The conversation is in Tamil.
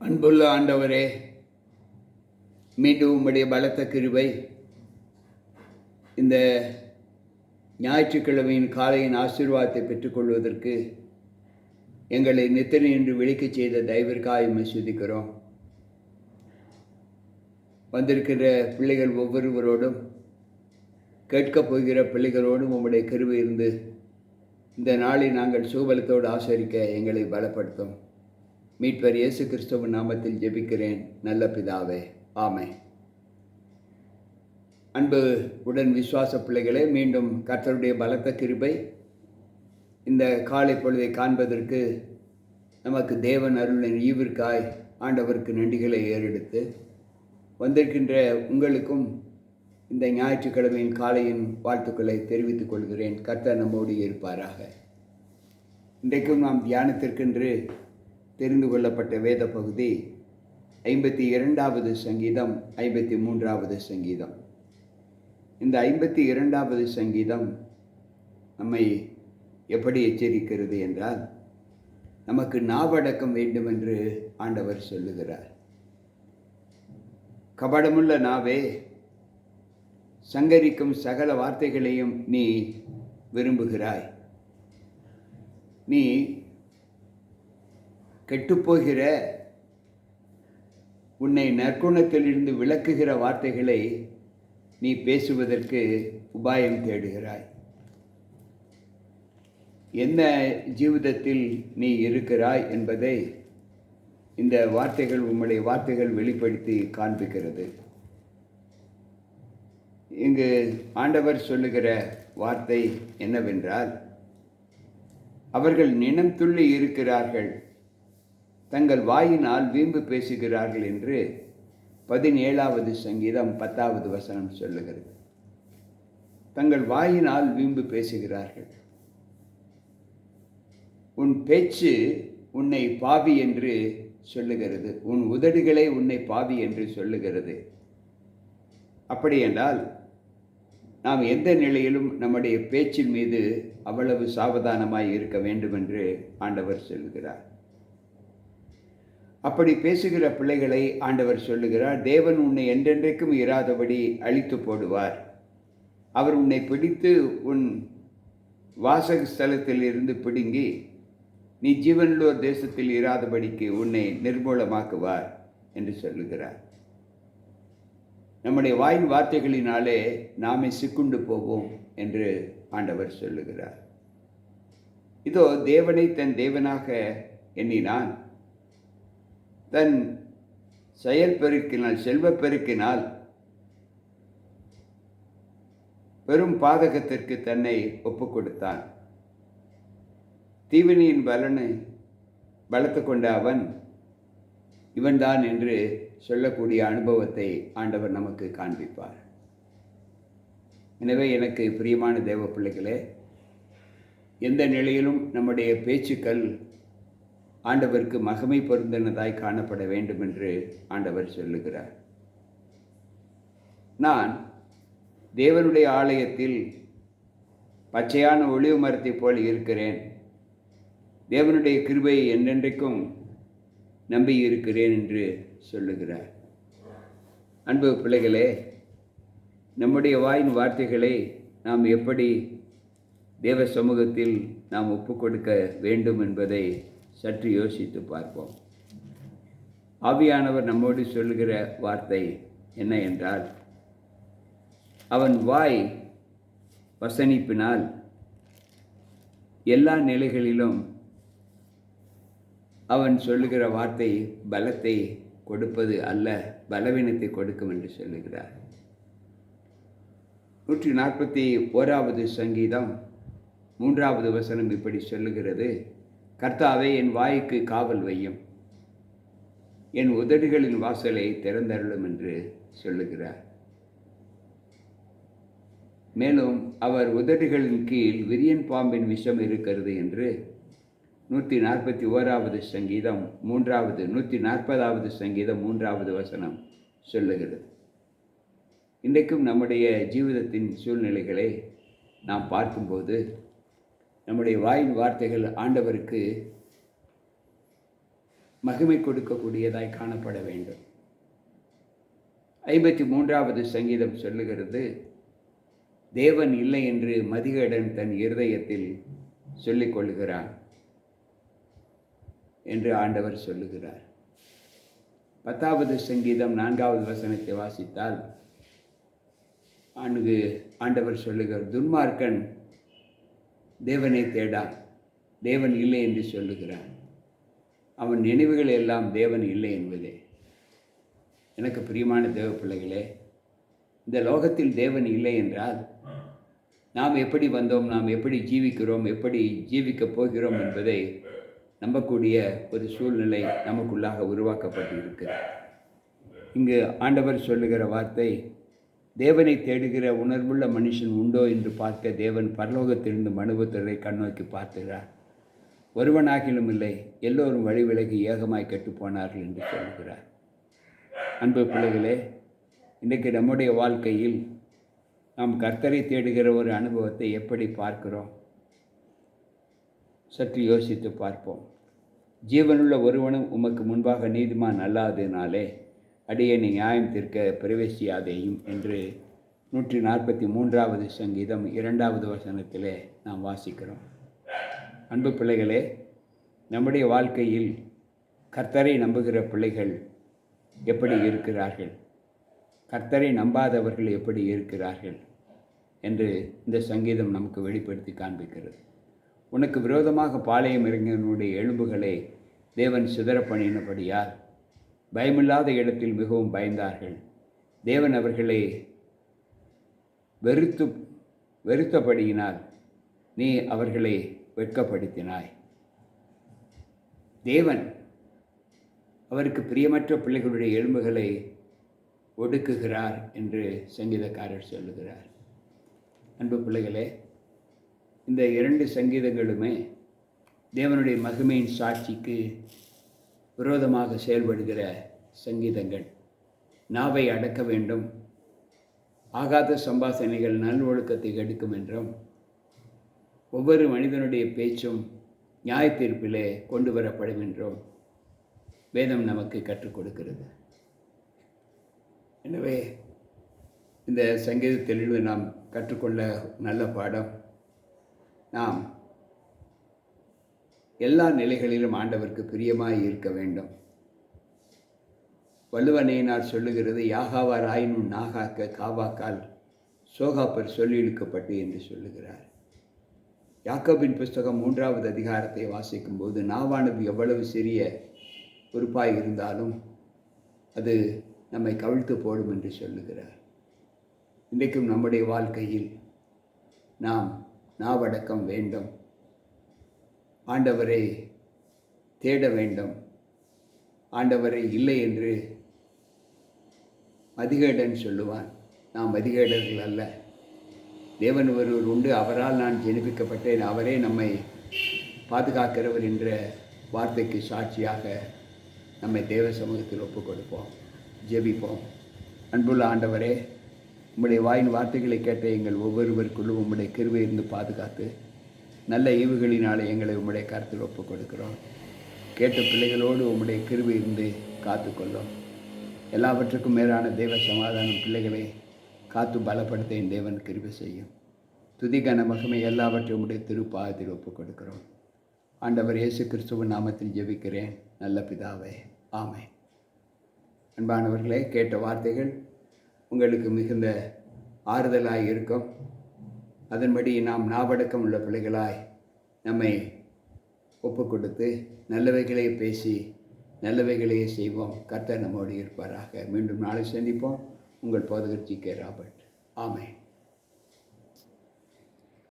அன்புள்ள ஆண்டவரே மீண்டும் உம்முடைய பலத்த கிருவை இந்த ஞாயிற்றுக்கிழமையின் காலையின் ஆசீர்வாதத்தை பெற்றுக்கொள்வதற்கு எங்களை நித்திரை என்று விழிக்கச் செய்த தயவிற்காக மசூதிக்கிறோம் சுதிக்கிறோம். வந்திருக்கிற பிள்ளைகள் ஒவ்வொருவரோடும் கேட்கப் போகிற பிள்ளைகளோடும் உம்முடைய கிருபை இருந்து இந்த நாளை நாங்கள் சுகபலத்தோடு ஆசரிக்க எங்களை பலப்படுத்தும். மீட்பர் இயேசு கிறிஸ்துவின் நாமத்தில் ஜெபிக்கிறேன். நல்ல பிதாவே ஆமை அன்பு உடன் விசுவாச பிள்ளைகளே மீண்டும் கர்த்தருடைய பலத்த கிருபை இந்த காலை பொழுதை காண்பதற்கு நமக்கு தேவன் அருளின் ஈவிற்காய் ஆண்டவருக்கு நன்றிகளை ஏறெடுத்து வந்திருக்கின்ற உங்களுக்கும் இந்த ஞாயிற்றுக்கிழமையின் காலையின் வாழ்த்துக்களை தெரிவித்துக் கொள்கிறேன். கர்த்தர் நம்மோடு இருப்பாராக. இன்றைக்கும் நாம் தியானத்திற்கென்று தெரிந்து கொள்ளப்பட்ட வேத பகுதி ஐம்பத்தி இரண்டாவது சங்கீதம் ஐம்பத்தி மூன்றாவது சங்கீதம். இந்த ஐம்பத்தி இரண்டாவது சங்கீதம் நம்மை எப்படி எச்சரிக்கிறது என்றால் நமக்கு நாவடக்கம் வேண்டும் என்று ஆண்டவர் சொல்லுகிறார். கபடமுள்ள நாவே சங்கரிக்கும் சகல வார்த்தைகளையும் நீ விரும்புகிறாய். நீ கெட்டுப்போகிற உன்னை நற்குணத்திலிருந்து விளக்குகிற வார்த்தைகளை நீ பேசுவதற்கு உபாயம் தேடுகிறாய். என்ன ஜீவிதத்தில் நீ இருக்கிறாய் என்பதை இந்த வார்த்தைகள் உம்முடைய வார்த்தைகள் வெளிப்படுத்தி காண்பிக்கிறது. இங்கு ஆண்டவர் சொல்லுகிற வார்த்தை என்னவென்றால் அவர்கள் நினம் துள்ளி இருக்கிறார்கள். தங்கள் வாயினால் வீம்பு பேசுகிறார்கள் என்று பதினேழாவது சங்கீதம் பத்தாவது வசனம் சொல்லுகிறது. தங்கள் வாயினால் வீம்பு பேசுகிறார்கள். உன் பேச்சு உன்னை பாவி என்று சொல்லுகிறது. உன் உதடுகளை உன்னை பாவி என்று சொல்லுகிறது. அப்படி என்றால் நாம் எந்த நிலையிலும் நம்முடைய பேச்சின் மீது அவ்வளவு சாவதானமாய் இருக்க வேண்டும் என்று ஆண்டவர் சொல்லுகிறார். அப்படி பேசுகிற பிள்ளைகளை ஆண்டவர் சொல்லுகிறார் தேவன் உன்னை என்றென்றைக்கும் இராதபடி அழித்து போடுவார். அவர் உன்னை பிடித்து உன் வாசக ஸ்தலத்தில் இருந்து பிடுங்கி நீ ஜீவன்லோர் தேசத்தில் இராதபடிக்கு உன்னை நிர்மூலமாக்குவார் என்று சொல்லுகிறார். நம்முடைய வாயின் வார்த்தைகளினாலே நாமே சிக்குண்டு போவோம் என்று ஆண்டவர் சொல்லுகிறார். இதோ தேவனை தன் தேவனாக எண்ணினான். தன் செயல் பெருக்கினால் செல்வ பெருக்கினால் பெரும் பாதகத்திற்கு தன்னை ஒப்பு கொடுத்தான். தீவனியின் பலனை வளர்த்து கொண்ட அவன் இவன்தான் என்று சொல்லக்கூடிய அனுபவத்தை ஆண்டவர் நமக்கு காண்பிப்பார். எனவே எனக்கு பிரியமான தேவ பிள்ளைகளே எந்த நிலையிலும் நம்முடைய பேச்சுக்கள் ஆண்டவருக்கு மகமை பொருந்தினதாய் காணப்பட வேண்டும் என்று ஆண்டவர் சொல்லுகிறார். நான் தேவனுடைய ஆலயத்தில் பச்சையான ஒளிவு மரத்தை போல் இருக்கிறேன். தேவனுடைய கிருபையை என்றென்றைக்கும் நம்பி இருக்கிறேன் என்று சொல்லுகிறார். அன்பு பிள்ளைகளே நம்முடைய வாயின் வார்த்தைகளை நாம் எப்படி தேவ சமூகத்தில் நாம் ஒப்பு கொடுக்க வேண்டும் என்பதை சற்று யோசித்து பார்ப்போம். ஆவியானவர் நம்மோடு சொல்லுகிற வார்த்தை என்ன என்றால் அவன் வாய் வசனிப்பினால் எல்லா நிலைகளிலும் அவன் சொல்லுகிற வார்த்தை பலத்தை கொடுப்பது அல்ல பலவீனத்தை கொடுக்கும் என்று சொல்லுகிறார். நூற்றி நாற்பத்தி ஓராவது சங்கீதம் மூன்றாவது வசனம் இப்படி சொல்லுகிறது. கர்த்தாவே என் வாய்க்கு காவல் வையும். என் உதடுகளின் வாசலை திறந்தருளும் என்று சொல்லுகிறார். மேலும் அவர் உதடுகளின் கீழ் விரியன் பாம்பின் விஷம் இருக்கிறது என்று நூற்றி நாற்பத்தி ஓராவது சங்கீதம் மூன்றாவது நூற்றி நாற்பதாவது சங்கீதம் மூன்றாவது வசனம் சொல்லுகிறது. இன்றைக்கும் நம்முடைய ஜீவிதத்தின் சூழ்நிலைகளை நாம் பார்க்கும்போது நம்முடைய வாயின் வார்த்தைகள் ஆண்டவருக்கு மகிமை கொடுக்கக்கூடியதாய் காணப்பட வேண்டும். ஐம்பத்தி மூன்றாவது சங்கீதம் சொல்லுகிறது தேவன் இல்லை என்று மதிகடன் தன் இருதயத்தில் சொல்லிக் கொள்கிறான் என்று ஆண்டவர் சொல்லுகிறார். பத்தாவது சங்கீதம் நான்காவது வசனத்தை வாசித்தால் அங்கு ஆண்டவர் சொல்லுகிறார் துன்மார்க்கன் தேவனை தேடான் தேவன் இல்லை என்று சொல்லுகிறான். அவன் நினைவுகள் எல்லாம் தேவன் இல்லை என்பதே. எனக்கு பிரியமான தேவ பிள்ளைகளே இந்த லோகத்தில் தேவன் இல்லை என்றால் நாம் எப்படி வந்தோம் நாம் எப்படி ஜீவிக்கிறோம் எப்படி ஜீவிக்கப் போகிறோம் என்பதை நம்பக்கூடிய ஒரு சூழ்நிலை நமக்குள்ளாக உருவாக்கப்பட்டு இருக்கிறது இங்கு ஆண்டவர் சொல்லுகிற வார்த்தை தேவனை தேடுகிற உணர்வுள்ள மனுஷன் உண்டோ என்று பார்க்க தேவன் பரலோகத்திலிருந்து மனுபுத்தரை கண்ணோக்கி பார்க்கிறார். ஒருவனாகிலும் இல்லை எல்லோரும் வழி விலகி ஏகமாய் கெட்டுப்போனார்கள் என்று சொல்கிறார். அன்பு பிள்ளைகளே இன்றைக்கு நம்முடைய வாழ்க்கையில் நாம் கர்த்தரை தேடுகிற ஒரு அனுபவத்தை எப்படி பார்க்கிறோம்? சற்று யோசித்து பார்ப்போம். ஜீவனுள்ள ஒருவனும் உமக்கு முன்பாக நீதிமான் அல்லாததினாலே அடியனை நியாயம் தீர்க்க பிரவேசியாதேயும் என்று நூற்றி நாற்பத்தி மூன்றாவது சங்கீதம் இரண்டாவது வசனத்திலே நாம் வாசிக்கிறோம். அன்பு பிள்ளைகளே நம்முடைய வாழ்க்கையில் கர்த்தரை நம்புகிற பிள்ளைகள் எப்படி இருக்கிறார்கள்? கர்த்தரை நம்பாதவர்கள் எப்படி இருக்கிறார்கள்? என்று இந்த சங்கீதம் நமக்கு வெளிப்படுத்தி காண்பிக்கிறது. உனக்கு விரோதமாக பாளையம் இறங்கினுடைய எலும்புகளை தேவன் சிதற பண்ணினபடியால் பயமில்லாத இடத்தில் மிகவும் பயந்தார்கள். தேவன் அவர்களை வெறுத்து வெறுத்தபடியினால் நீ அவர்களை வெட்கப்படுத்தினாய். தேவன் அவருக்கு பிரியமற்ற பிள்ளைகளுடைய எலும்புகளை ஒடுக்குகிறார் என்று சங்கீதக்காரர் சொல்லுகிறார். அன்பு பிள்ளைகளே இந்த இரண்டு சங்கீதங்களுமே தேவனுடைய மகிமையின் சாட்சிக்கு விரோதமாக செயல்படுகிற சங்கீதங்கள். நாவை அடக்க வேண்டும். ஆகாத சம்பாசனைகள் நல்வொழுக்கத்தை எடுக்கும் என்றும் ஒவ்வொரு மனிதனுடைய பேச்சும் நியாய தீர்ப்பிலே கொண்டு வரப்படும் என்றும் வேதம் நமக்கு கற்றுக் கொடுக்கிறது. எனவே இந்த சங்கீதத்திலிருந்து நாம் கற்றுக்கொள்ள நல்ல பாடம். நாம் எல்லா நிலைகளிலும் ஆண்டவருக்கு பிரியமாய் இருக்க வேண்டும். வள்ளுவனையினார் சொல்லுகிறது யாகாவார் ஆயினும் நாகாக்க காவாக்கால் சோகாப்பர் சொல்லி இழுக்கப்பட்டு என்று சொல்லுகிறார். யாக்கோபின் புஸ்தகம் மூன்றாவது அதிகாரத்தை வாசிக்கும் போது நாவானது எவ்வளவு சிறிய பொறுப்பாக இருந்தாலும் அது நம்மை கவிழ்த்து போடும் என்று சொல்லுகிறார். இன்றைக்கும் நம்முடைய வாழ்க்கையில் நாம் நாவடக்கம் வேண்டும். ஆண்டவரை தேட வேண்டும். ஆண்டவரை இல்லை என்று மதிகேடன் சொல்லுவான். நாம் மதிகேடர்கள் அல்ல. தேவன் ஒருவர் உண்டு. அவரால் நான் ஜெனிப்பிக்கப்பட்டேன். அவரே நம்மை பாதுகாக்கிறவர் என்ற வார்த்தைக்கு சாட்சியாக நம்மை தேவ சமூகத்தில் ஒப்புக் கொடுப்போம் ஜெபிப்போம். அன்புள்ள ஆண்டவரே உம்முடைய வாயின் வார்த்தைகளை கேட்ட எங்கள் ஒவ்வொருவருக்குள்ளும் உம்முடைய கிருவை இருந்து பாதுகாத்து நல்ல ஈவுகளினாலே எங்களை உம்முடைய கருத்தில் ஒப்புக் கொடுக்கிறோம் கேட்ட பிள்ளைகளோடு உம்முடைய கிருவி இருந்து காத்துக்கொள்ளும். எல்லாவற்றுக்கும் மேலான தெய்வ சமாதானம் பிள்ளைகளை காத்து பலப்படுத்த என் தேவன் கிருவி செய்யும். துதிகன மகமை எல்லாவற்றையும் உடைய திருப்பாகத்தில் ஒப்புக் கொடுக்கிறோம் ஆண்டவர் இயேசு கிறிஸ்துவ நாமத்தில் ஜெபிக்கிறேன். நல்ல பிதாவே ஆமை அன்பானவர்களே கேட்ட வார்த்தைகள் உங்களுக்கு மிகுந்த ஆறுதலாக இருக்கும். அதன்படி நாம் நாவடக்கம் உள்ள பிள்ளைகளாய் நம்மை ஒப்பு கொடுத்து நல்லவைகளை பேசி நல்லவைகளையே செய்வோம். கர்த்தர் நம்மோடு இருப்பாராக. மீண்டும் நாளை சந்திப்போம். உங்கள் போதகர் கே ராபர்ட். ஆமை